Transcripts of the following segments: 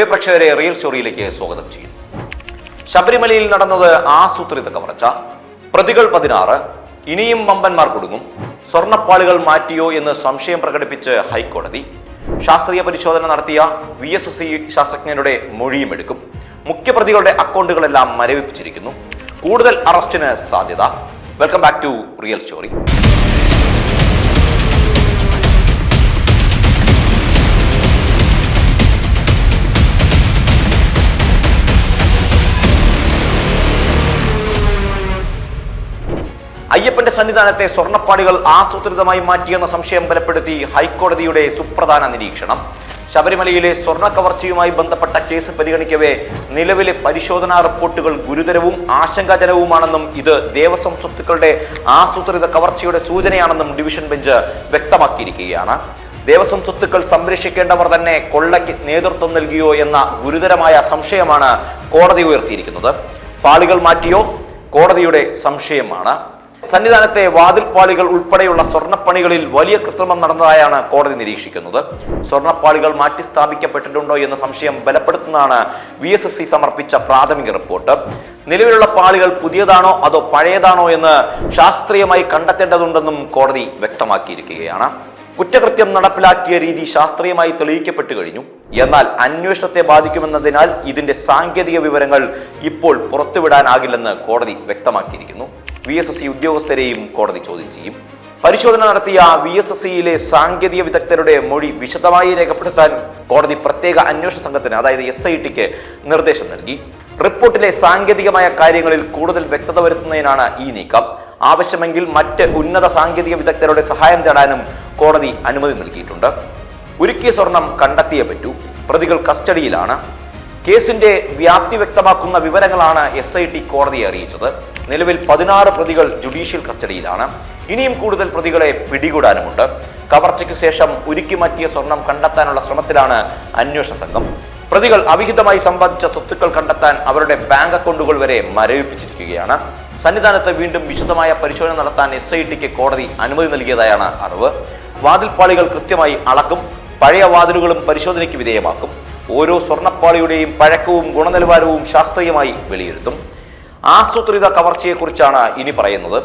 പ്രിയ പ്രേക്ഷകരെ റിയൽ സ്റ്റോറിയിലേക്ക് സ്വാഗതം ചെയ്യുന്നു. ശബരിമലയിൽ നടന്നത് ആസൂത്രിത കവർച്ച. പ്രതികൾ പതിനാറ് ഇനിയും വമ്പന്മാർ കൊടുങ്ങും. സ്വർണപ്പാളികൾ മാറ്റിയോ എന്ന് സംശയം പ്രകടിപ്പിച്ച് ഹൈക്കോടതി. ശാസ്ത്രീയ പരിശോധന നടത്തിയ വി എസ് സി ശാസ്ത്രജ്ഞരുടെ മൊഴിയും എടുക്കും. മുഖ്യപ്രതികളുടെ അക്കൗണ്ടുകളെല്ലാം മരവിപ്പിച്ചിരിക്കുന്നു. കൂടുതൽ അറസ്റ്റിന് സാധ്യത. Welcome back to real story അയ്യപ്പന്റെ സന്നിധാനത്തെ സ്വർണപ്പാടികൾ ആസൂത്രിതമായി മാറ്റിയെന്ന സംശയം ബലപ്പെടുത്തി ഹൈക്കോടതിയുടെ സുപ്രധാന നിരീക്ഷണം. ശബരിമലയിലെ സ്വർണ കവർച്ചയുമായി ബന്ധപ്പെട്ട കേസ് പരിഗണിക്കവേ നിലവിലെ പരിശോധനാ റിപ്പോർട്ടുകൾ ഗുരുതരവും ആശങ്കാജനകവുമാണെന്നും ഇത് ദേവസ്വം സ്വത്തുക്കളുടെ ആസൂത്രിത കവർച്ചയുടെ സൂചനയാണെന്നും ഡിവിഷൻ ബെഞ്ച് വ്യക്തമാക്കിയിരിക്കുകയാണ്. ദേവസ്വം സ്വത്തുക്കൾ സംരക്ഷിക്കേണ്ടവർ തന്നെ കൊള്ളയ്ക്ക് നേതൃത്വം നൽകിയോ എന്ന ഗുരുതരമായ സംശയമാണ് കോടതി ഉയർത്തിയിരിക്കുന്നത്. പാളികൾ മാറ്റിയോ? കോടതിയുടെ സംശയമാണ്. സന്നിധാനത്തെ വാതിൽപ്പാളികൾ ഉൾപ്പെടെയുള്ള സ്വർണപ്പണികളിൽ വലിയ കൃത്രിമം നടന്നതായാണ് കോടതി നിരീക്ഷിക്കുന്നത്. സ്വർണപ്പാളികൾ മാറ്റി സ്ഥാപിക്കപ്പെട്ടിട്ടുണ്ടോ എന്ന സംശയം ബലപ്പെടുത്തുന്നതാണ് വി എസ് എസ് സി സമർപ്പിച്ച പ്രാഥമിക റിപ്പോർട്ട്. നിലവിലുള്ള പാളികൾ പുതിയതാണോ അതോ പഴയതാണോ എന്ന് ശാസ്ത്രീയമായി കണ്ടെത്തേണ്ടതുണ്ടെന്നും കോടതി വ്യക്തമാക്കിയിരിക്കുകയാണ്. കുറ്റകൃത്യം നടപ്പിലാക്കിയ രീതി ശാസ്ത്രീയമായി തെളിയിക്കപ്പെട്ടു കഴിഞ്ഞു. എന്നാൽ അന്വേഷണത്തെ ബാധിക്കുമെന്നതിനാൽ ഇതിന്റെ സാങ്കേതിക വിവരങ്ങൾ ഇപ്പോൾ പുറത്തുവിടാനാകില്ലെന്ന് കോടതി വ്യക്തമാക്കിയിരിക്കുന്നു. വി എസ് എസ് സി ഉദ്യോഗസ്ഥരെയും കോടതി ചോദ്യം ചെയ്യും. പരിശോധന നടത്തിയ വി എസ് എസ് സിയിലെ സാങ്കേതിക വിദഗ്ധരുടെ മൊഴി വിശദമായി രേഖപ്പെടുത്താൻ കോടതി പ്രത്യേക അന്വേഷണ സംഘത്തിന് അതായത് എസ് ഐ ടിക്ക് നിർദ്ദേശം നൽകി. റിപ്പോർട്ടിലെ സാങ്കേതികമായ കാര്യങ്ങളിൽ കൂടുതൽ വ്യക്തത വരുത്തുന്നതിനാണ് ഈ നീക്കം. ആവശ്യമെങ്കിൽ മറ്റ് ഉന്നത സാങ്കേതിക വിദഗ്ധരുടെ സഹായം തേടാനും കോടതി അനുമതി നൽകിയിട്ടുണ്ട്. ഉരുക്കിയ സ്വർണം കണ്ടെത്തിയേ പറ്റൂ. പ്രതികൾ കസ്റ്റഡിയിലാണ്. കേസിന്റെ വ്യാപ്തി വ്യക്തമാക്കുന്ന വിവരങ്ങളാണ് എസ് ഐ ടി കോടതിയെ അറിയിച്ചത്. നിലവിൽ പതിനാറ് പ്രതികൾ ജുഡീഷ്യൽ കസ്റ്റഡിയിലാണ്. ഇനിയും കൂടുതൽ പ്രതികളെ പിടികൂടാനുമുണ്ട്. കവർച്ചയ്ക്ക് ശേഷം ഉരുക്കി മാറ്റിയ സ്വർണം കണ്ടെത്താനുള്ള ശ്രമത്തിലാണ് അന്വേഷണ സംഘം. പ്രതികൾ അവിഹിതമായി സമ്പാദിച്ച സ്വത്തുക്കൾ കണ്ടെത്താൻ അവരുടെ ബാങ്ക് അക്കൗണ്ടുകൾ വരെ മരവിപ്പിച്ചിരിക്കുകയാണ്. സന്നിധാനത്ത് വീണ്ടും വിശദമായ പരിശോധന നടത്താൻ എസ് ഐ ടിക്ക് കോടതി അനുമതി നൽകിയതായാണ് അറിവ്. വാതിൽപ്പാളികൾ കൃത്യമായി അളക്കും പഴയ വാതിലുകളും പരിശോധനയ്ക്ക് വിധേയമാക്കും. ഓരോ സ്വർണപ്പാളിയുടെയും പഴക്കവും ഗുണനിലവാരവും ശാസ്ത്രീയമായി വിലയിരുത്തും. ആസൂത്രിത കവർച്ചയെക്കുറിച്ചാണ് ഇനി പറയുന്നത്.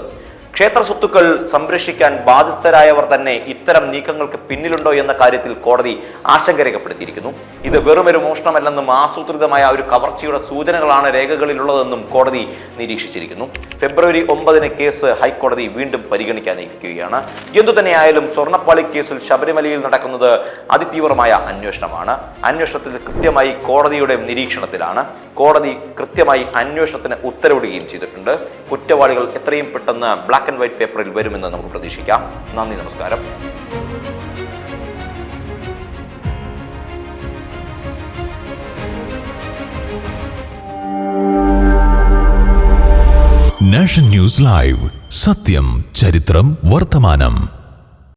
ക്ഷേത്ര സ്വത്തുക്കൾ സംരക്ഷിക്കാൻ ബാധ്യസ്ഥരായവർ തന്നെ ഇത്തരം നീക്കങ്ങൾക്ക് പിന്നിലുണ്ടോ എന്ന കാര്യത്തിൽ കോടതി ആശങ്ക രേഖപ്പെടുത്തിയിരിക്കുന്നു ഇത് വെറുമൊരു മോഷണമല്ലെന്നും ആസൂത്രിതമായ ഒരു കവർച്ചയുടെ സൂചനകളാണ് രേഖകളിലുള്ളതെന്നും കോടതി നിരീക്ഷിച്ചിരിക്കുന്നു. ഫെബ്രുവരി ഒമ്പതിന് കേസ് ഹൈക്കോടതി വീണ്ടും പരിഗണിക്കാനിരിക്കുകയാണ്. എന്തുതന്നെയായാലും സ്വർണപ്പാളി കേസിൽ ശബരിമലയിൽ നടക്കുന്നത് അതിതീവ്രമായ അന്വേഷണമാണ്. അന്വേഷണത്തിൽ കൃത്യമായി കോടതിയുടെ നിരീക്ഷണത്തിലാണ്. കോടതി കൃത്യമായി അന്വേഷണത്തിന് ഉത്തരവിടുകയും ചെയ്തിട്ടുണ്ട്. കുറ്റവാളികൾ എത്രയും പെട്ടെന്ന് ബ്ലാക്ക് ആൻഡ് വൈറ്റ് പേപ്പറിൽ വരുമെന്ന് നമുക്ക് പ്രതീക്ഷിക്കാം. നന്ദി നമസ്കാരം. Nation news live. സത്യം ചരിത്രം വർത്തമാനം.